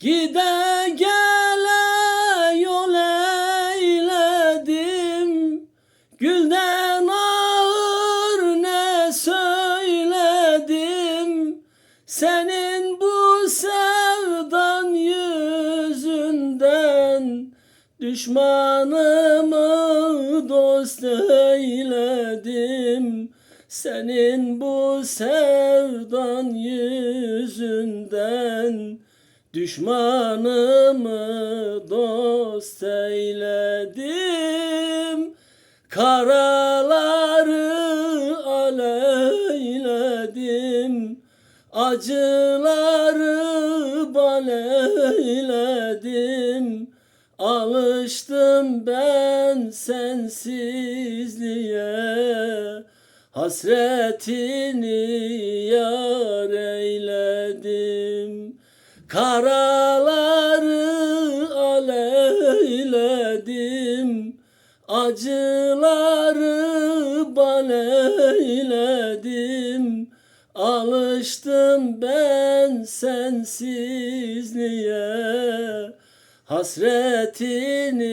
Gide gele yol eyledim. Gülden ağır ne söyledim. Senin bu sevdan yüzünden Düşmanımı dost eyledim. Senin bu sevdan yüzünden Düşmanımı dost eyledim. Karaları aleyledim. Acıları baleyledim Alıştım ben sensizliğe. Hasretini yar eyledim Karaları aleyledim Acıları baleyledim Alıştım ben sensizliğe Hasretini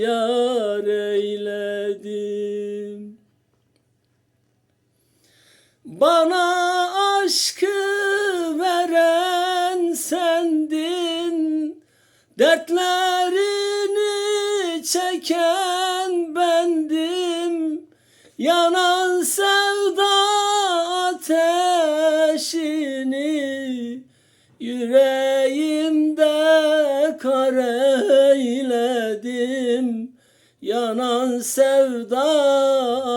yar eyledim. Bana aşkı Dertlerini çeken bendim. Yanan sevda ateşini Yüreğimde kar eyledim Yanan sevda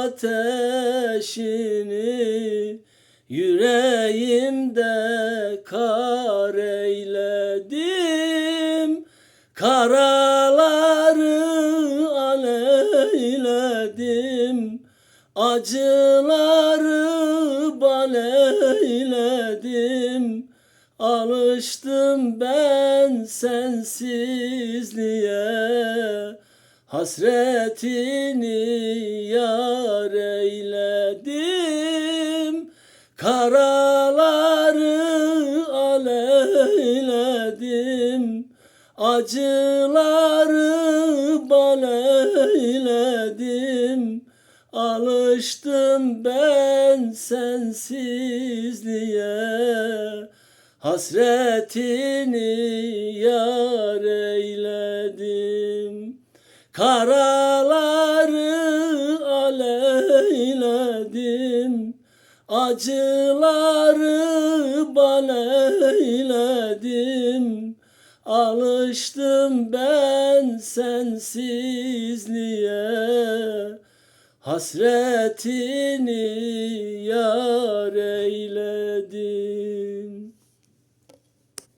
ateşini Yüreğimde kar eyledim Karaları aleyledim Acıları baleyledim Alıştım ben sensizliğe Hasretini yar eyledim. Karaları aleyledim Acıları baleyledim Alıştım ben sensizliğe. Hasretini yar eyledim. Karaları aleyledim Acıları baleyledim Alıştım ben sensizliğe Hasretini